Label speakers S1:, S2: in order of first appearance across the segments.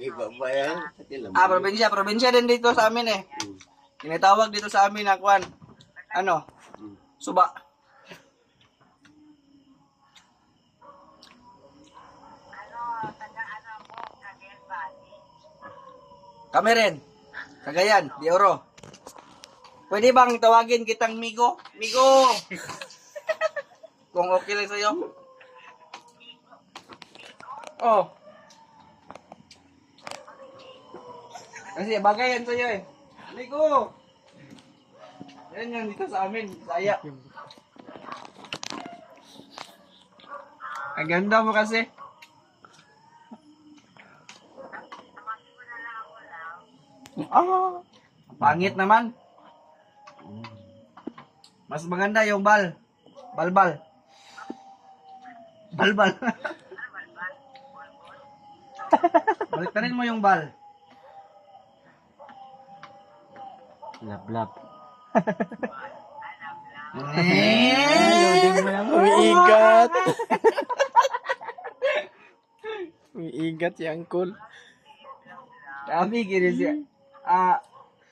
S1: Iba ba yan?
S2: Ah, probinsya. Probinsya din dito sa amin eh. Tinatawag dito sa amin na kwan. Ano?
S1: Hmm.
S2: Suba. Kami rin. Cagayan, di oro. Pwede bang tawagin kitang Migo? Migo! Kung okay lang sa'yo. Oh. Kasi bagay yan sa'yo eh. Migo! Yan yan dito sa amin, saya. Ang ganda mo kasi. Ah, pangit naman. Mas maganda yung bal. Balbal. Balbal. Baliktarin mo yung bal.
S1: Lablab.
S2: Eh,
S3: Umiigat. Umiigat si Uncle.
S2: Kami gini siya. Ah,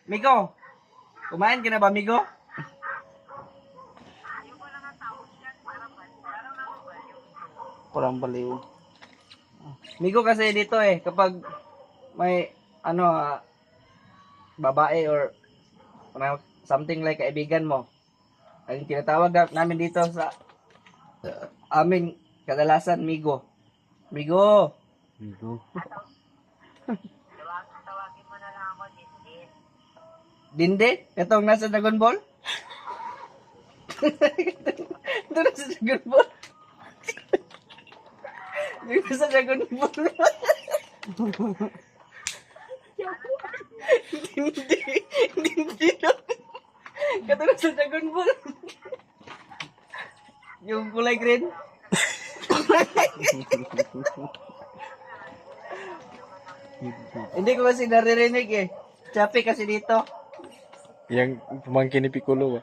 S2: Miko. Kumain ka na ba, Miko?
S3: Parang baliw.
S2: Miko kasi dito eh, kapag may ano, ah, babae or something like kaibigan mo, ang tinatawag na- namin dito sa uh, amin kadalasan Migo. Migo.
S1: Migo.
S2: Dinde? Itong nasa Dragon Ball? Ito nasa Dragon Ball? Yung nasa Dragon Ball? Dinde. Dinde lang. Ito nasa Dragon Ball. Yung kulay green? Hindi ko kasi naririnig eh. Chappy kasi dito.
S3: Yang pemangkin ni Piccolo ba?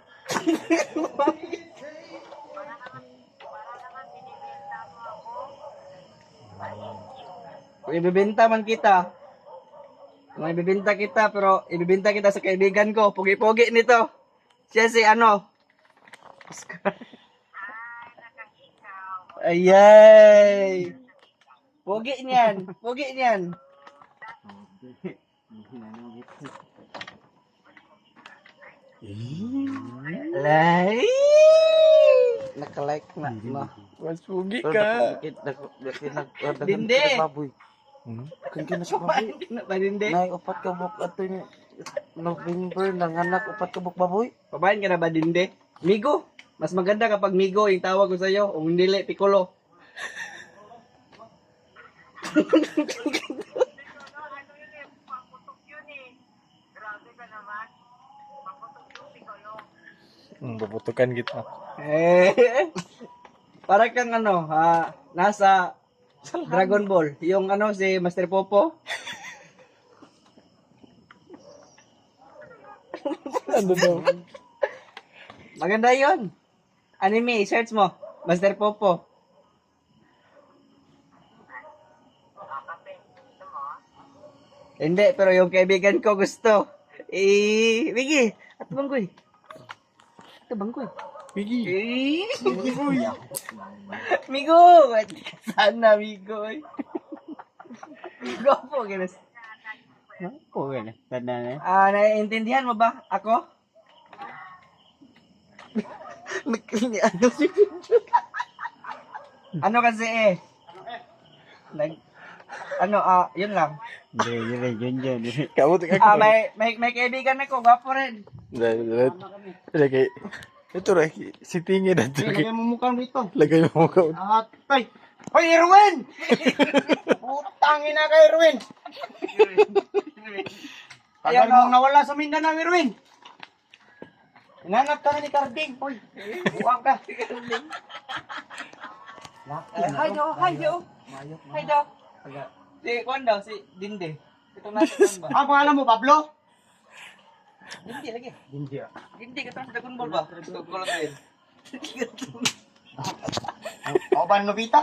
S2: Ibibenta man kita, kung ibibenta kita, pero ibibenta kita sa kaibigan ko, pugi-pugi nito. Siya si ano? Ayay! Pugi niyan, pugi niyan. Lay! Nakalike na, no?
S3: Mas pugi ka.
S2: Dinde!
S3: Hmm?
S1: Kan ka na sa baboy.
S2: Paano na ba hindi?
S1: Nay, upat ka buk ato ni November nanganak upat ka buk baboy.
S2: Pabayan ka na ba dinde? Migo. Mas maganda kapag Migo yung tawag ko sa'yo. O hindi, Piccolo.
S3: Hmm, puputukan kita.
S2: Eh, para kang ano, ha, nasa Dragon Ball. Yung ano, si Master Popo.
S3: Ano daw?
S2: Maganda yon. Anime, search mo. Master Popo. Hindi, pero yung kaibigan ko gusto. Eh, Migi, at bangkoy. Ito bangkoy.
S3: Pigi.
S2: Eh, Migo! Sana, Migo. eh. Gwapo, ginas.
S1: Oo na. Tanda na.
S2: Ah, naiintindihan mo ba ako? ano si Ano kasi eh? Nag, ano, ah, yun lang.
S1: Hindi, yun rin, yun yun.
S3: Kamu tengah
S2: Ah, may, may, may kaibigan ako, gwapo rin.
S3: Lagay. Ito rin, si Tingin na
S2: Hey, lagay mo mukhang dito.
S3: Lagay mo ka.
S2: Ah, tay! Hoy, Erwin! Putangin na kay Erwin! Tagal mong nawala sa Mindanao, Erwin! Hinanap ka na ni Carding. Hoy, buwang ka. Hi daw, hi daw. Hi daw. Si, kuwan daw, si Dinde. Ito na sa ba?
S4: Ah, pangalan mo, Pablo?
S2: Dinde lagi.
S4: Hindi ah.
S2: Dinde ka sa Dragon Ball ba? Din.
S4: Ako ba Nobita?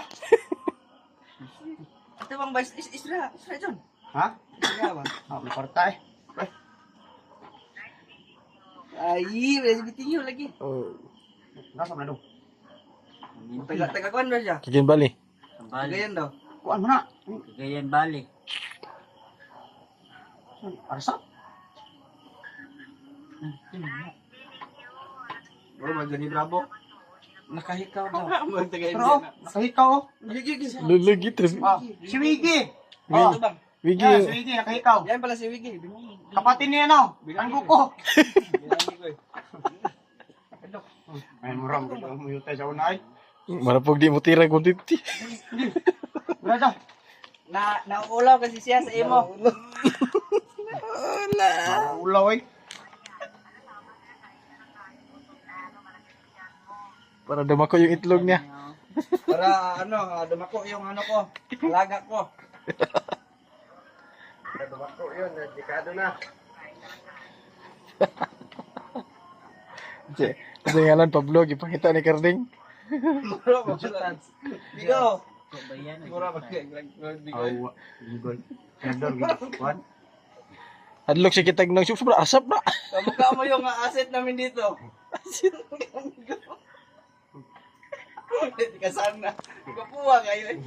S2: Ito bang ba? Is, Isra, Isra John.
S4: Ha?
S2: Nga ba?
S4: Ah, may kwarta eh.
S2: Ay, bitinyo lagi.
S3: Oh,
S4: Nasa na daw?
S2: Taga taga kuan ba siya?
S3: Kikin bali.
S2: Taga yan daw.
S4: Kuan mo na.
S1: Bali.
S4: Arsa?
S2: Bro, magani bravo.
S1: Nakahikaw daw.
S2: Mag taga
S4: Pero, oh, nakahikaw oh.
S3: Lulugit.
S4: Ah, si Wiggy.
S3: Wigi.
S4: Oh,
S2: bang?
S3: Wigi.
S4: yan, si Wiggy, nakahikaw.
S2: Yan pala si Wiggy.
S4: Kapatid niya no? Ang buko.
S2: Binangi ko eh.
S4: Ay, muram ko daw mo tayo sa unay.
S3: Marapog di mo tira kung diti.
S4: Wala daw.
S2: Na naulaw kasi siya sa imo.
S4: Ulaw eh.
S3: Para dumako yung itlog niya.
S2: Para ano, ah, dumako yung ano ko, alaga ko. Para dumako yun, dedikado na.
S3: Kasi kasi ngalan Pablo, ipakita ni Karding.
S2: Mura ba? Bigo.
S1: Kabayan.
S2: Mura ba bigo?
S4: Aw, gigol. Nador gigol. Kuan.
S3: Hadlok si kitag ng sobra asap na.
S2: Kamukha mo yung ah, asset namin dito. Asset Hindi ka sana. Kapuha kayo eh.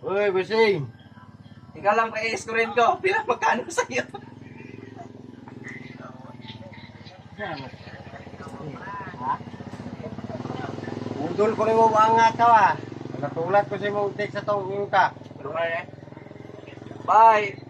S4: Uy, busing.
S2: Ikaw lang kay screen ko. Pila magkano sa'yo?
S4: Udol ko rin mo angat ka ah. Natulad ko sa mo text sa tong ka.
S2: Bye.